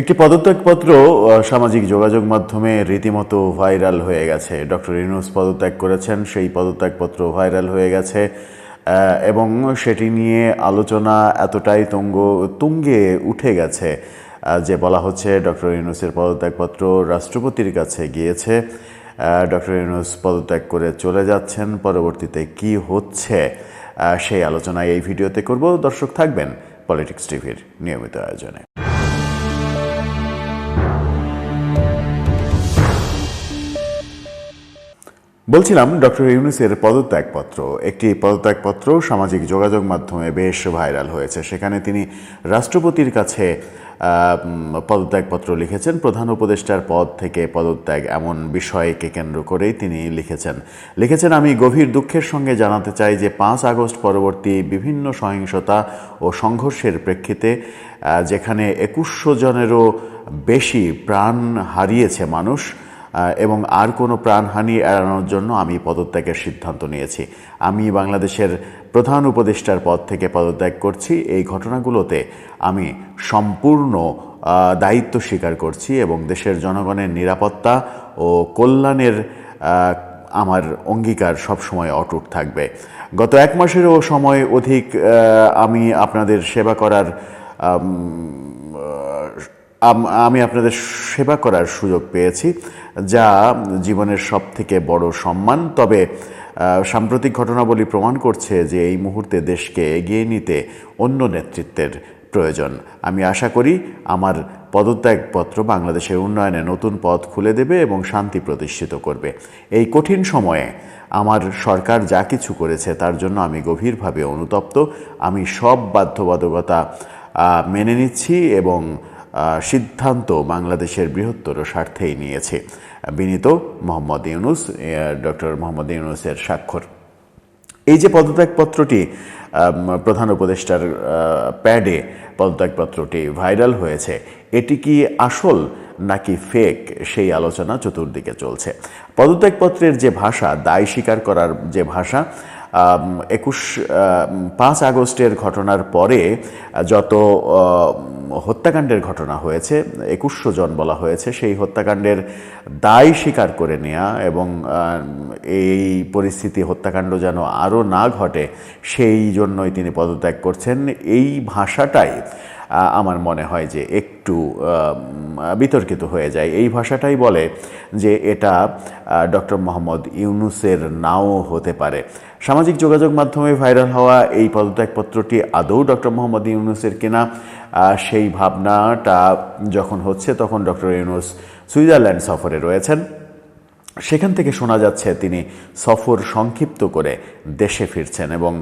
একটি পদত্যাগপত্র সামাজিক যোগাযোগ মাধ্যমে রীতিমতো ভাইরাল হয়ে গেছে। ডক্টর ইউনুস পদত্যাগ করেছেন, সেই পদত্যাগপত্র ভাইরাল হয়ে গেছে এবং সেটি নিয়ে আলোচনা এতটাই তুঙ্গ, তুঙ্গে উঠে গেছে যে বলা হচ্ছে ডক্টর ইউনুসের পদত্যাগপত্র রাষ্ট্রপতির কাছে গিয়েছে। ডক্টর ইউনুস পদত্যাগ করে চলে যাচ্ছেন, পরবর্তীতে কি হচ্ছে সেই আলোচনা এই ভিডিওতে করব। দর্শক থাকবেন পলিটিক্স টিভির নিয়মিত আয়োজনে। বলছিলাম, ডক্টর ইউনুসের পদত্যাগপত্র। একটি পদত্যাগপত্র সামাজিক যোগাযোগ মাধ্যমে বেশ ভাইরাল হয়েছে। সেখানে তিনি রাষ্ট্রপতির কাছে পদত্যাগপত্র লিখেছেন। প্রধান উপদেষ্টার পদ থেকে পদত্যাগ এমন বিষয়কে কেন্দ্র করেই তিনি লিখেছেন। লিখেছেন, আমি গভীর দুঃখের সঙ্গে জানাতে চাই যে পাঁচ আগস্ট পরবর্তী বিভিন্ন সহিংসতা ও সংঘর্ষের প্রেক্ষিতে যেখানে একুশশো জনেরও বেশি প্রাণ হারিয়েছে মানুষ এবং আর কোনো প্রাণহানি এড়ানোর জন্য আমি পদত্যাগের সিদ্ধান্ত নিয়েছি। আমি বাংলাদেশের প্রধান উপদেষ্টার পদ থেকে পদত্যাগ করছি। এই ঘটনাগুলোতে আমি সম্পূর্ণ দায়িত্ব স্বীকার করছি এবং দেশের জনগণের নিরাপত্তা ও কল্যাণের আমার অঙ্গীকার সবসময় অটুট থাকবে। গত এক মাসেরও সময় অধিক আমি আপনাদের সেবা করার আম, আপনাদের সেবা করার সুযোগ পেয়েছি। যা জীবনের সব থেকে বড় সম্মান। তবে সাম্প্রতিক ঘটনাবলী প্রমাণ করছে যে এই মুহূর্তে দেশকে এগিয়ে নিতে অন্য নেতৃত্বের প্রয়োজন। আমি আশা করি আমার পদত্যাগপত্র বাংলাদেশের উন্নয়নে নতুন পথ খুলে দেবে এবং শান্তি প্রতিষ্ঠিত করবে। এই কঠিন সময়ে আমার সরকার যা কিছু করেছে তার জন্য আমি গভীরভাবে অনুতপ্ত। আমি সব বাধ্যবাধকতা মেনে নিচ্ছি এবং সিদ্ধান্ত বাংলাদেশের বৃহত্তর স্বার্থেই নিয়েছে। বিনীত মোহাম্মদ ইউনুস ডক্টর মোহাম্মদ ইউনুসের স্বাক্ষর। এই যে পদত্যাগপত্রটি প্রধান উপদেষ্টার প্যাডে পদত্যাগপত্রটি ভাইরাল হয়েছে, এটি কি আসল নাকি ফেক সেই আলোচনা চতুর্দিকে চলছে। পদত্যাগপত্রের যে ভাষা, দায় স্বীকার করার যে ভাষা একুশ পাঁচ আগস্টের ঘটনার পরে যত হত্যাকাণ্ডের ঘটনা হয়েছে, একুশশো জন বলা হয়েছে। সেই হত্যাকাণ্ডের দায় স্বীকার করে নেওয়া এবং এই পরিস্থিতি হত্যাকাণ্ড যেন আরও না ঘটে, সেই জন্যই তিনি পদত্যাগ করছেন। এই ভাষাটাই আমার মনে হয় যে একটু বিতর্কিত হয়ে যায়। এই ভাষাটাই বলে যে এটা ডক্টর মোহাম্মদ ইউনুসের নাও হতে পারে। সামাজিক যোগাযোগ মাধ্যমে ভাইরাল হওয়া এই পদত্যাগপত্রটি আদৌ ডক্টর মোহাম্মদ ইউনুসের কিনা সেই ভাবনাটা যখন হচ্ছে, তখন ডক্টর ইউনুস সুইজারল্যান্ড সফরে রয়েছেন। সেখান থেকে শোনা যাচ্ছে, তিনি সফর সংক্ষিপ্ত করে দেশে ফিরছেন এবং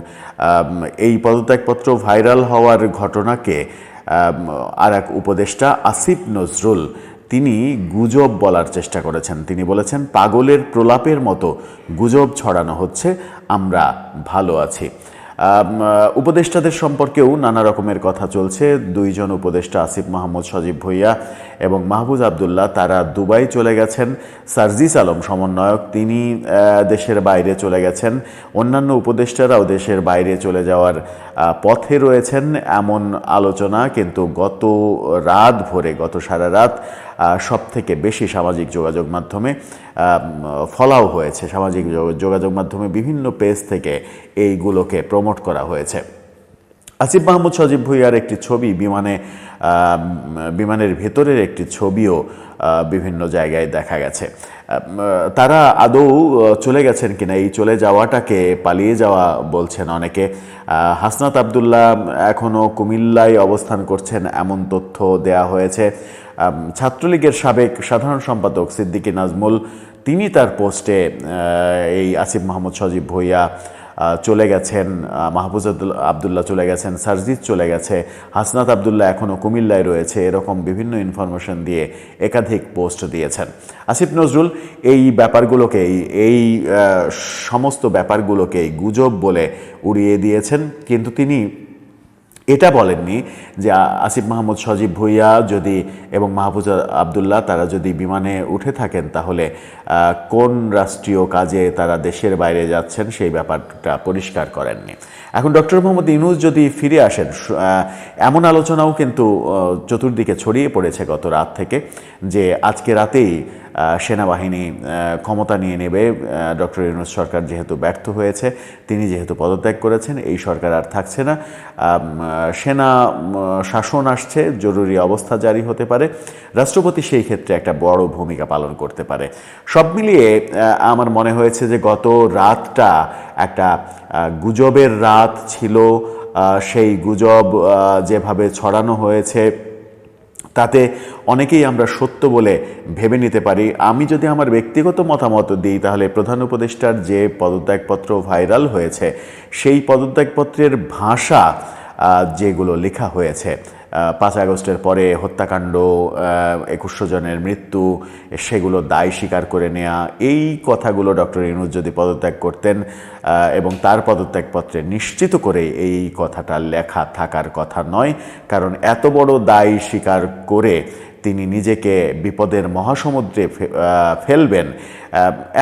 এই পদত্যাগপত্র ভাইরাল হওয়ার ঘটনাকে আর এক উপদেষ্টা আসিফ নজরুল, তিনি গুজব বলার চেষ্টা করেছেন। তিনি বলেছেন, পাগলের প্রলাপের মতো গুজব ছড়ানো হচ্ছে, আমরা ভালো আছি। উপদেষ্টাদের সম্পর্কেও নানা রকমের কথা চলছে। দুইজন উপদেষ্টা আসিফ মাহমুদ সজীব ভুইয়া এবং মাহবুজ আবদুল্লাহ, তারা দুবাই চলে গেছেন। সার্জিস আলম সমন্বয়ক, তিনি দেশের বাইরে চলে গেছেন। অন্যান্য উপদেষ্টারাও দেশের বাইরে চলে যাওয়ার পথে রয়েছেন। এমন আলোচনা কিন্তু গত রাত ভোরে, গত সারা রাত সব থেকে বেশি সামাজিক যোগাযোগ মাধ্যমে ফলাও হয়েছে। সামাজিক যোগাযোগ মাধ্যমে বিভিন্ন পেজ থেকে এইগুলোকে প্রমোট করা হয়েছে। আসিফ মাহমুদ সজীব ভুইয়ার একটি ছবি, বিমানে বিমানের ভেতরের একটি ছবিও বিভিন্ন জায়গায় দেখা গেছে। তারা আদৌ চলে গেছেন কিনা? এই চলে যাওয়াটাকে পালিয়ে যাওয়া বলছেন অনেকে। হাসনাত আবদুল্লাহ এখনও কুমিল্লায় অবস্থান করছেন এমন তথ্য দেয়া হয়েছে। ছাত্রলীগের সাবেক সাধারণ সম্পাদক সিদ্দিকী নাজমুল, তিনি তার পোস্টে এই আসিফ মাহমুদ সজীব ভুইয়া চলে গেছেন মাহবুজ আবদুল্লাহ চলে গেছেন সারজিৎ চলে গেছে, হাসনাত আবদুল্লাহ এখনও কুমিল্লায় রয়েছে, এরকম বিভিন্ন ইনফরমেশন দিয়ে একাধিক পোস্ট দিয়েছেন। আসিফ নজরুল, এই ব্যাপারগুলোকে, এই সমস্ত ব্যাপারগুলোকে গুজব বলে উড়িয়ে দিয়েছেন, কিন্তু তিনি এটা বলেননি যে আসিফ মাহমুদ সজীব ভুইয়া যদি এবং মাহফুজ আবদুল্লাহ তারা যদি বিমানে উঠে থাকেন তাহলে কোন রাষ্ট্রীয় কাজে তারা দেশের বাইরে যাচ্ছেন সেই ব্যাপারটা পরিষ্কার করেননি। এখন ডক্টর মোহাম্মদ ইউনুস যদি ফিরে আসেন এমন আলোচনাও কিন্তু চতুর্দিকে ছড়িয়ে পড়েছে গত রাত থেকে যে আজকে রাতেই সেনাবাহিনী ক্ষমতা নিয়ে নেবে। ডক্টর ইউনুস সরকার যেহেতু ব্যর্থ হয়েছে, তিনি যেহেতু পদত্যাগ করেছেন, এই সরকার আর থাকছে না। সেনা শাসন আসছে, জরুরি অবস্থা জারি হতে পারে। রাষ্ট্রপতি সেই ক্ষেত্রে একটা বড় ভূমিকা পালন করতে পারে। সব মিলিয়ে আমার মনে হয়েছে যে গত রাতটা একটা গুজবের রাত ছিল। সেই গুজব যেভাবে ছড়ানো হয়েছে তাতে অনেকেই আমরা সত্য বলে ভেবে নিতে পারি। আমি যদি আমার ব্যক্তিগত মতামত দিই, তাহলে প্রধান উপদেষ্টার যে পদত্যাগপত্র ভাইরাল হয়েছে, সেই পদত্যাগপত্রের ভাষা যেগুলো লেখা হয়েছে পাঁচ আগস্টের পরে হত্যাকাণ্ড একুশশো জনের মৃত্যু, সেগুলো দায় স্বীকার করে নেয়া, এই কথাগুলো ডক্টর ইনুজ যদি পদত্যাগ করতেন এবং তার পদত্যাগপত্রে নিশ্চিত করে এই কথাটা লেখা থাকার কথা নয়, কারণ এত বড় দায় স্বীকার করে তিনি নিজেকে বিপদের মহাসমুদ্রে ফেলবেন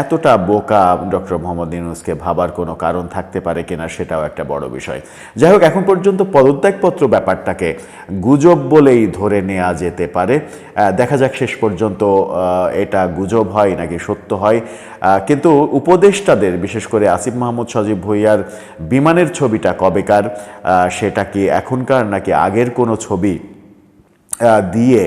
এতটা বোকা ডক্টর মোহাম্মদ ইউনুসকে ভাবার কোনো কারণ থাকতে পারে কিনা সেটাও একটা বড় বিষয়। যাই হোক, এখন পর্যন্ত পদত্যাগপত্র ব্যাপারটাকে গুজব বলেই ধরে নেওয়া যেতে পারে। দেখা যাক শেষ পর্যন্ত এটা গুজব হয় নাকি সত্য হয়। কিন্তু উপদেষ্টাদের, বিশেষ করে আসিফ মাহমুদ সজীব ভুইয়ার বিমানের ছবিটা কবেকার? সেটা কি এখনকার নাকি আগের কোনো ছবি? দিয়ে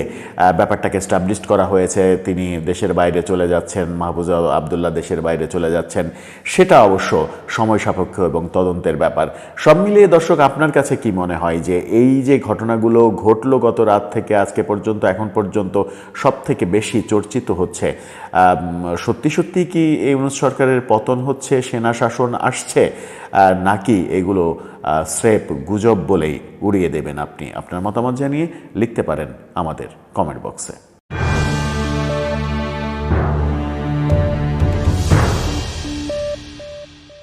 ব্যাপারটাকে স্টাবলিশ করা হয়েছে। তিনি দেশের বাইরে চলে যাচ্ছেন মাহবুজা আবদুল্লাহ দেশের বাইরে চলে যাচ্ছেন। সেটা অবশ্য সময় সাপেক্ষ এবং তদন্তের ব্যাপার। সব মিলিয়ে দর্শক, আপনার কাছে কি মনে হয় যে এই যে ঘটনাগুলো ঘটলো গত রাত থেকে আজকে পর্যন্ত, এখন পর্যন্ত সব থেকে বেশি চর্চিত হচ্ছে সত্যি সত্যি কি এই ইউনুস সরকারের পতন হচ্ছে? সেনা শাসন আসছে? নাকি এগুলো স্রেপ গুজব বলেই উড়িয়ে দেবেন আপনি? আপনার মতামত জানিয়ে লিখতে পারেন আমাদের কমেন্ট বক্সে।